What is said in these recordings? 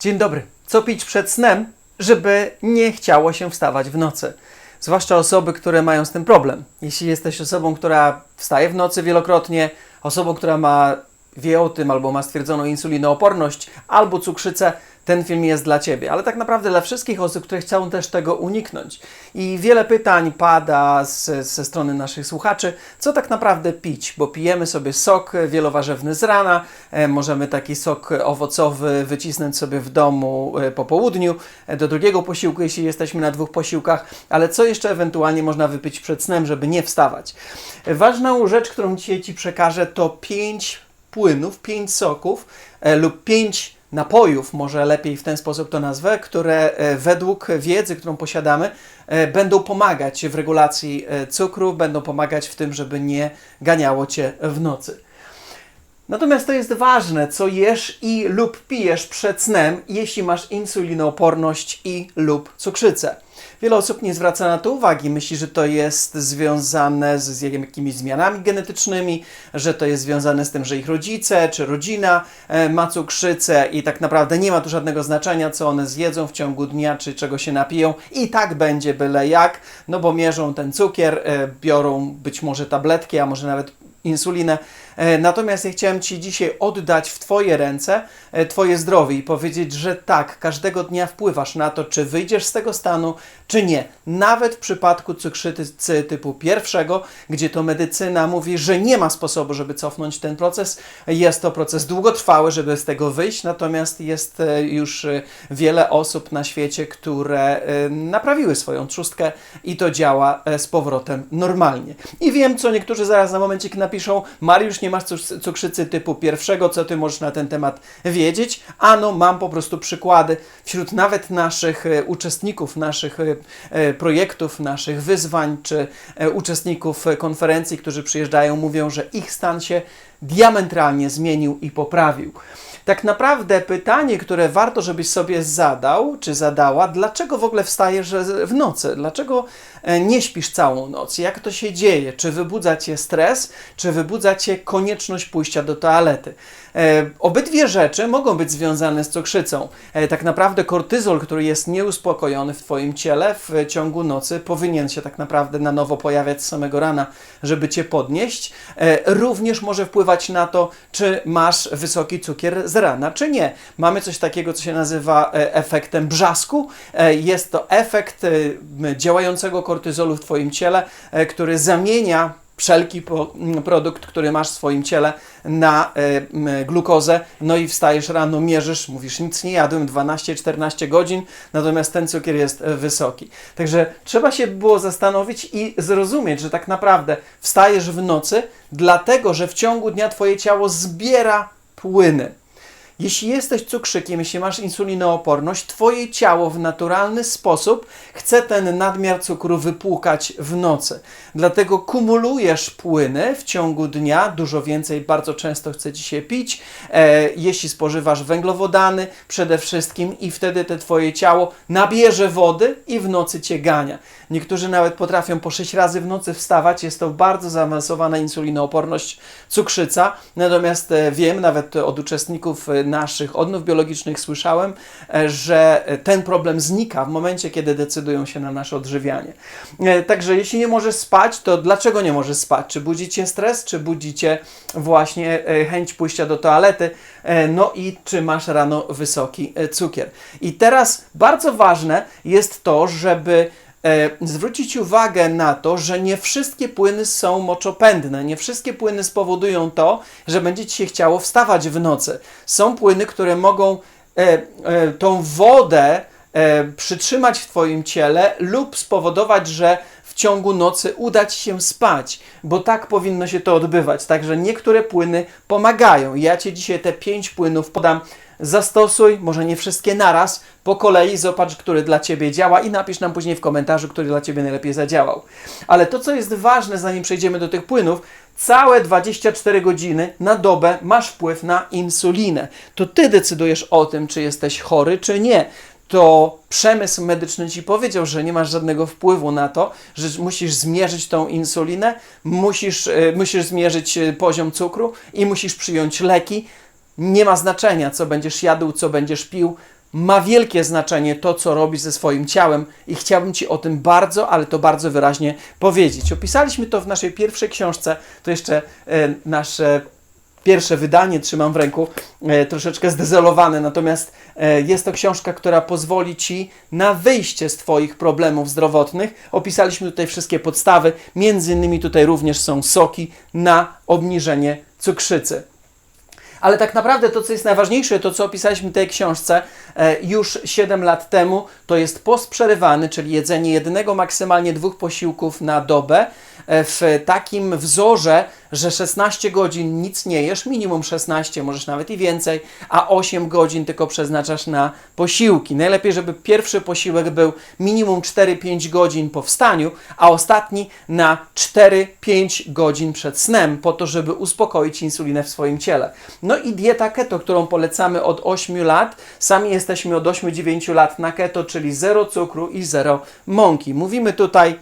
Dzień dobry. Co pić przed snem, żeby nie chciało się wstawać w nocy? Zwłaszcza osoby, które mają z tym problem. Jeśli jesteś osobą, która wstaje w nocy wielokrotnie, osobą, która ma wie o tym albo ma stwierdzoną insulinooporność albo cukrzycę, ten film jest dla Ciebie. Ale tak naprawdę dla wszystkich osób, które chcą też tego uniknąć. I wiele pytań pada z, ze strony naszych słuchaczy, co tak naprawdę pić, bo pijemy sobie sok wielowarzewny z rana, e, możemy taki sok owocowy wycisnąć sobie w domu e, po południu, e, do drugiego posiłku, jeśli jesteśmy na dwóch posiłkach, ale co jeszcze ewentualnie można wypić przed snem, żeby nie wstawać. Ważną rzecz, którą dzisiaj Ci przekażę, to pięć płynów, pięć soków lub pięć napojów, może lepiej w ten sposób to nazwę, które e, według wiedzy, którą posiadamy, e, będą pomagać w regulacji e, cukru, będą pomagać w tym, żeby nie ganiało Cię w nocy. Natomiast to jest ważne, co jesz i lub pijesz przed snem, jeśli masz insulinooporność i lub cukrzycę. Wiele osób nie zwraca na to uwagi, myśli, że to jest związane z, jakimiś zmianami genetycznymi, że to jest związane z tym, że ich rodzice czy rodzina e, ma cukrzycę i tak naprawdę nie ma tu żadnego znaczenia, co one zjedzą w ciągu dnia, czy czego się napiją. I tak będzie byle jak, no bo mierzą ten cukier, e, biorą być może tabletki, a może nawet insulinę. E, Natomiast ja chciałem Ci dzisiaj oddać w Twoje ręce e, Twoje zdrowie i powiedzieć, że tak, każdego dnia wpływasz na to, czy wyjdziesz z tego stanu, czy nie. Nawet w przypadku cukrzycy typu pierwszego, gdzie to medycyna mówi, że nie ma sposobu, żeby cofnąć ten proces. Jest to proces długotrwały, żeby z tego wyjść, natomiast jest e, już wiele osób na świecie, które naprawiły swoją trzustkę i to działa z powrotem normalnie. I wiem, co niektórzy zaraz na momencik napiszą, Mariusz, nie masz cuk- cukrzycy typu pierwszego, co ty możesz na ten temat wiedzieć? Ano, mam po prostu przykłady wśród nawet naszych e, uczestników, naszych e, e, projektów, naszych wyzwań, czy uczestników konferencji, którzy przyjeżdżają, mówią, że ich stan się diametralnie zmienił i poprawił. Tak naprawdę pytanie, które warto, żebyś sobie zadał, czy zadała, dlaczego w ogóle wstajesz w nocy? Dlaczego nie śpisz całą noc? Jak to się dzieje? Czy wybudza cię stres, czy wybudza cię konieczność pójścia do toalety? E, obydwie rzeczy mogą być związane z cukrzycą. E, tak naprawdę kortyzol, który jest nieuspokojony w Twoim ciele w ciągu nocy, powinien się tak naprawdę na nowo pojawiać z samego rana, żeby Cię podnieść. E, również może wpływać na to, czy masz wysoki cukier z rana, czy nie. Mamy coś takiego, co się nazywa e, efektem brzasku. E, jest to efekt e, działającego kortyzolu w Twoim ciele, e, który zamienia wszelki po, m, produkt, który masz w swoim ciele na e, glukozę, no i wstajesz rano, mierzysz, mówisz, nic nie jadłem, 12-14 godzin, natomiast ten cukier jest e, wysoki. Także trzeba się było zastanowić i zrozumieć, że tak naprawdę wstajesz w nocy, dlatego, że w ciągu dnia Twoje ciało zbiera płyny. Jeśli jesteś cukrzykiem, jeśli masz insulinooporność, Twoje ciało w naturalny sposób chce ten nadmiar cukru wypłukać w nocy. Dlatego kumulujesz płyny w ciągu dnia, dużo więcej, bardzo często chce Ci się pić. E, jeśli spożywasz węglowodany przede wszystkim i wtedy te Twoje ciało nabierze wody i w nocy Cię gania. Niektórzy nawet potrafią po 6 razy w nocy wstawać. Jest to bardzo zaawansowana insulinooporność, cukrzyca. Natomiast e, wiem, nawet od uczestników e, naszych odnów biologicznych słyszałem, e, że ten problem znika w momencie, kiedy decydują się na nasze odżywianie. E, Także jeśli nie możesz spać, to dlaczego nie możesz spać? Czy budzi Cię stres, czy budzi Cię właśnie e, chęć pójścia do toalety? No i czy masz rano wysoki cukier? I teraz bardzo ważne jest to, żeby zwrócić uwagę na to, że nie wszystkie płyny są moczopędne. Nie wszystkie płyny spowodują to, że będzie ci się chciało wstawać w nocy. Są płyny, które mogą e, e, tą wodę e, przytrzymać w Twoim ciele lub spowodować, że w ciągu nocy uda Ci się spać, bo tak powinno się to odbywać. Także niektóre płyny pomagają. Ja Ci dzisiaj te pięć płynów podam. Zastosuj, może nie wszystkie naraz, po kolei zobacz, który dla Ciebie działa i napisz nam później w komentarzu, który dla Ciebie najlepiej zadziałał. Ale to, co jest ważne, zanim przejdziemy do tych płynów, całe 24 godziny na dobę masz wpływ na insulinę. To Ty decydujesz o tym, czy jesteś chory, czy nie to przemysł medyczny ci powiedział, że nie masz żadnego wpływu na to, że musisz zmierzyć tą insulinę, musisz, e, musisz zmierzyć e, poziom cukru i musisz przyjąć leki. Nie ma znaczenia, co będziesz jadł, co będziesz pił. ma wielkie znaczenie to, co robisz ze swoim ciałem i chciałbym Ci o tym bardzo, ale to bardzo wyraźnie powiedzieć. Opisaliśmy to w naszej pierwszej książce, to jeszcze e, nasze pierwsze wydanie trzymam w ręku, e, troszeczkę zdezelowane, natomiast e, jest to książka, która pozwoli Ci na wyjście z Twoich problemów zdrowotnych. Opisaliśmy tutaj wszystkie podstawy, między innymi tutaj również są soki na obniżenie cukrzycy. Ale tak naprawdę to, co jest najważniejsze, to co opisaliśmy w tej książce e, już 7 lat temu, to jest post przerywany, czyli jedzenie jednego, maksymalnie dwóch posiłków na dobę w takim wzorze, że 16 godzin nic nie jesz, minimum 16, możesz nawet i więcej, a 8 godzin tylko przeznaczasz na posiłki. Najlepiej, żeby pierwszy posiłek był minimum 4-5 godzin po wstaniu, a ostatni na 4-5 godzin przed snem, po to, żeby uspokoić insulinę w swoim ciele. No i dieta keto, którą polecamy od 8 lat. Sami jesteśmy od 8-9 lat na keto, czyli zero cukru i zero mąki. Mówimy tutaj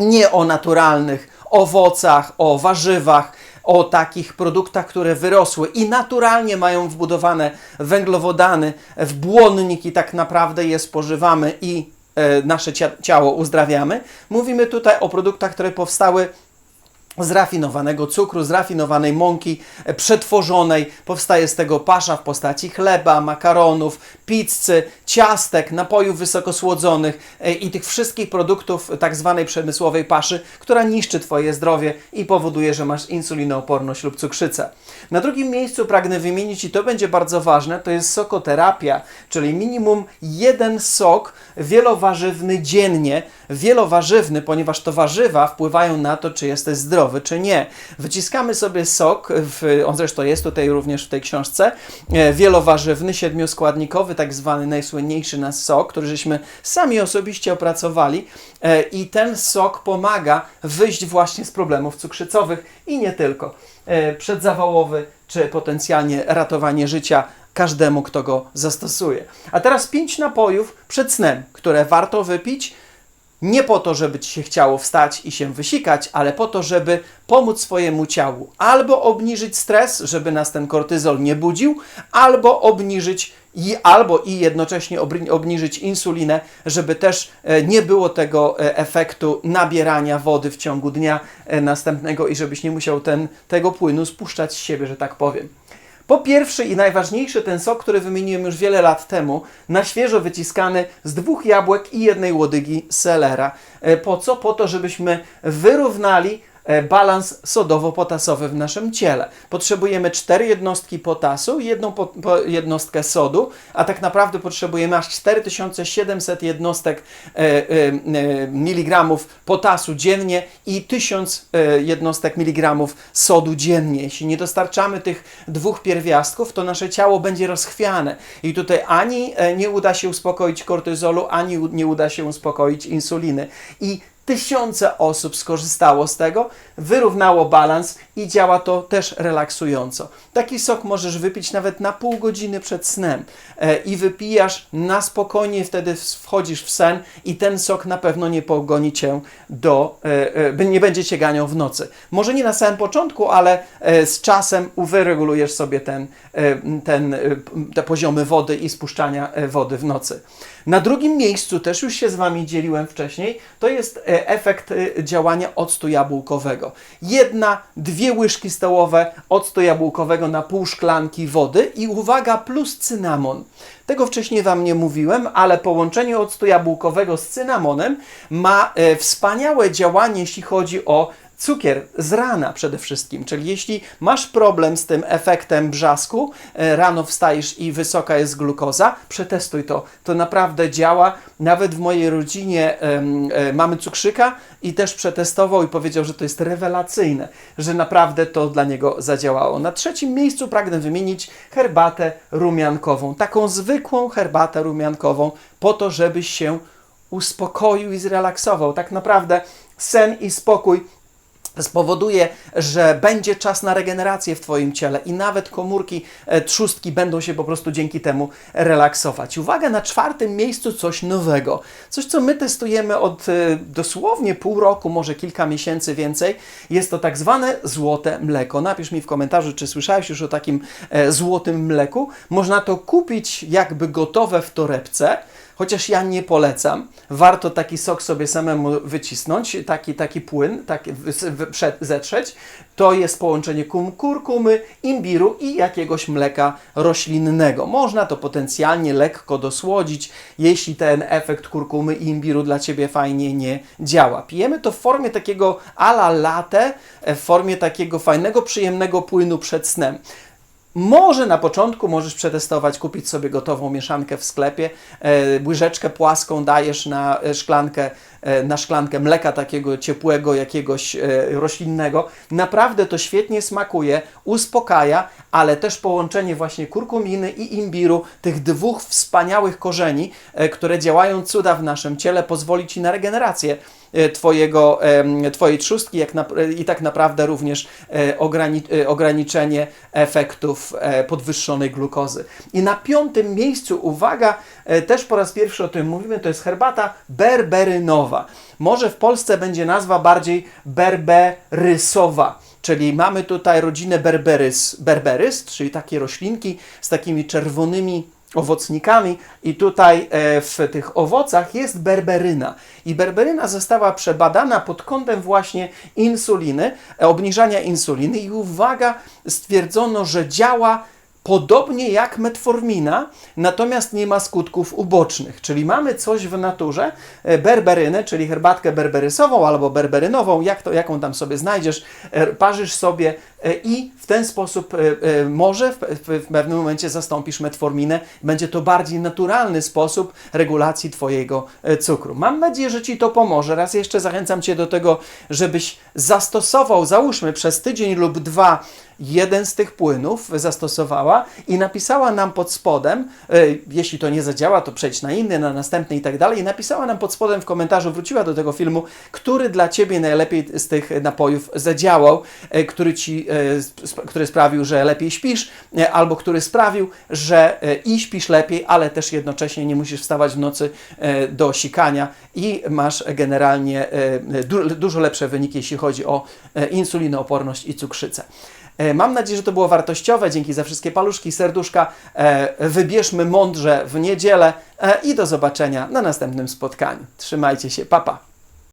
nie o naturalnych owocach, o warzywach, o takich produktach, które wyrosły i naturalnie mają wbudowane węglowodany w błonnik i tak naprawdę je spożywamy i e, nasze cia- ciało uzdrawiamy. Mówimy tutaj o produktach, które powstały z rafinowanego cukru, z rafinowanej mąki e, przetworzonej. Powstaje z tego pasza w postaci chleba, makaronów, pizzy, ciastek, napojów wysokosłodzonych e, i tych wszystkich produktów tak zwanej przemysłowej paszy, która niszczy Twoje zdrowie i powoduje, że masz insulinooporność lub cukrzycę. Na drugim miejscu pragnę wymienić, i to będzie bardzo ważne, to jest sokoterapia, czyli minimum jeden sok wielowarzywny dziennie. Wielowarzywny, ponieważ to warzywa wpływają na to, czy jesteś zdrowy, czy nie. Wyciskamy sobie sok, w, on zresztą jest tutaj również w tej książce, e, wielowarzywny, siedmioskładnikowy, tak zwany najsłynniejszy nasz sok, który żeśmy sami osobiście opracowali e, i ten sok pomaga wyjść właśnie z problemów cukrzycowych i nie tylko. E, Przedzawałowy czy potencjalnie ratowanie życia każdemu, kto go zastosuje. A teraz pięć napojów przed snem, które warto wypić, nie po to, żeby ci się chciało wstać i się wysikać, ale po to, żeby pomóc swojemu ciału albo obniżyć stres, żeby nas ten kortyzol nie budził, albo obniżyć i albo i jednocześnie obniżyć insulinę, żeby też e, nie było tego e, efektu nabierania wody w ciągu dnia e, następnego i żebyś nie musiał ten, tego płynu spuszczać z siebie, że tak powiem. Po pierwsze i najważniejszy ten sok, który wymieniłem już wiele lat temu, na świeżo wyciskany z dwóch jabłek i jednej łodygi selera. Po co? Po to, żebyśmy wyrównali balans sodowo-potasowy w naszym ciele. Potrzebujemy cztery jednostki potasu jedną po, po jednostkę sodu, a tak naprawdę potrzebujemy aż 4700 jednostek e, e, e, miligramów potasu dziennie i 1000 e, jednostek miligramów sodu dziennie. Jeśli nie dostarczamy tych dwóch pierwiastków, to nasze ciało będzie rozchwiane i tutaj ani e, nie uda się uspokoić kortyzolu, ani nie uda się uspokoić insuliny. I Tysiące osób skorzystało z tego, wyrównało balans i działa to też relaksująco. Taki sok możesz wypić nawet na pół godziny przed snem e, i wypijasz na spokojnie, wtedy wchodzisz w sen i ten sok na pewno nie pogoni cię do, e, e, nie będzie cię ganiał w nocy. Może nie na samym początku, ale z czasem wyregulujesz sobie ten, ten, te poziomy wody i spuszczania wody w nocy. Na drugim miejscu, też już się z Wami dzieliłem wcześniej, to jest efekt działania octu jabłkowego. Jedna, dwie łyżki stołowe octu jabłkowego na pół szklanki wody i uwaga, plus cynamon. Tego wcześniej Wam nie mówiłem, ale połączenie octu jabłkowego z cynamonem ma e, wspaniałe działanie, jeśli chodzi o cukier z rana przede wszystkim. Czyli jeśli masz problem z tym efektem brzasku, e, rano wstajesz i wysoka jest glukoza, przetestuj to. To naprawdę działa. Nawet w mojej rodzinie e, mamy cukrzyka i też przetestował i powiedział, że to jest rewelacyjne, że naprawdę to dla niego zadziałało. Na trzecim miejscu pragnę wymienić herbatę rumiankową. Taką zwykłą herbatę rumiankową po to, żebyś się uspokoił i zrelaksował. Tak naprawdę sen i spokój spowoduje, że będzie czas na regenerację w Twoim ciele i nawet komórki e, trzustki będą się po prostu dzięki temu relaksować. Uwaga, na czwartym miejscu coś nowego. Coś, co my testujemy od e, dosłownie pół roku, może kilka miesięcy więcej. Jest to tak zwane złote mleko. Napisz mi w komentarzu, czy słyszałeś już o takim e, złotym mleku. Można to kupić jakby gotowe w torebce. Chociaż ja nie polecam, warto taki sok sobie samemu wycisnąć, taki, taki płyn, taki zetrzeć. To jest połączenie kum, kurkumy, imbiru i jakiegoś mleka roślinnego. Można to potencjalnie lekko dosłodzić, jeśli ten efekt kurkumy i imbiru dla Ciebie fajnie nie działa. Pijemy to w formie takiego ala latte, e, w formie takiego fajnego, przyjemnego płynu przed snem. Może na początku możesz przetestować, kupić sobie gotową mieszankę w sklepie, e, łyżeczkę płaską dajesz na e, szklankę, e, na szklankę mleka takiego ciepłego, jakiegoś roślinnego. Naprawdę to świetnie smakuje, uspokaja, ale też połączenie właśnie kurkuminy i imbiru, tych dwóch wspaniałych korzeni, które działają cuda w naszym ciele, pozwoli Ci na regenerację twojego, em, Twojej trzustki jak na, i tak naprawdę również e, ograni, e, ograniczenie efektów e, podwyższonej glukozy. I na piątym miejscu, uwaga, e, też po raz pierwszy o tym mówimy, to jest herbata berberynowa. Może w Polsce będzie nazwa bardziej berberysowa. Czyli mamy tutaj rodzinę berberys, berberys, czyli takie roślinki z takimi czerwonymi owocnikami i tutaj e, w tych owocach jest berberyna. I berberyna została przebadana pod kątem właśnie insuliny, e, obniżania insuliny i uwaga, stwierdzono, że działa podobnie jak metformina, natomiast nie ma skutków ubocznych. Czyli mamy coś w naturze, e, berberynę, czyli herbatkę berberysową albo berberynową, jak to, jaką tam sobie znajdziesz, parzysz sobie i w ten sposób e, e, może w, pewnym momencie zastąpisz metforminę. Będzie to bardziej naturalny sposób regulacji Twojego e, cukru. Mam nadzieję, że Ci to pomoże. Raz jeszcze zachęcam Cię do tego, żebyś zastosował, załóżmy przez tydzień lub dwa, jeden z tych płynów zastosowała i napisała nam pod spodem, e, jeśli to nie zadziała, to przejdź na inny, na następny i tak dalej, i napisała nam pod spodem w komentarzu, wróciła do tego filmu, który dla Ciebie najlepiej z tych napojów zadziałał, e, który Ci, e, który sprawił, że lepiej śpisz, e, albo który sprawił, że e, i śpisz lepiej, ale też jednocześnie nie musisz wstawać w nocy e, do sikania i masz generalnie e, du- dużo lepsze wyniki, jeśli chodzi o e, insulinooporność i cukrzycę. E, Mam nadzieję, że to było wartościowe. Dzięki za wszystkie paluszki, serduszka. E, Wybierzmy mądrze w niedzielę e, i do zobaczenia na następnym spotkaniu. Trzymajcie się, papa. Pa.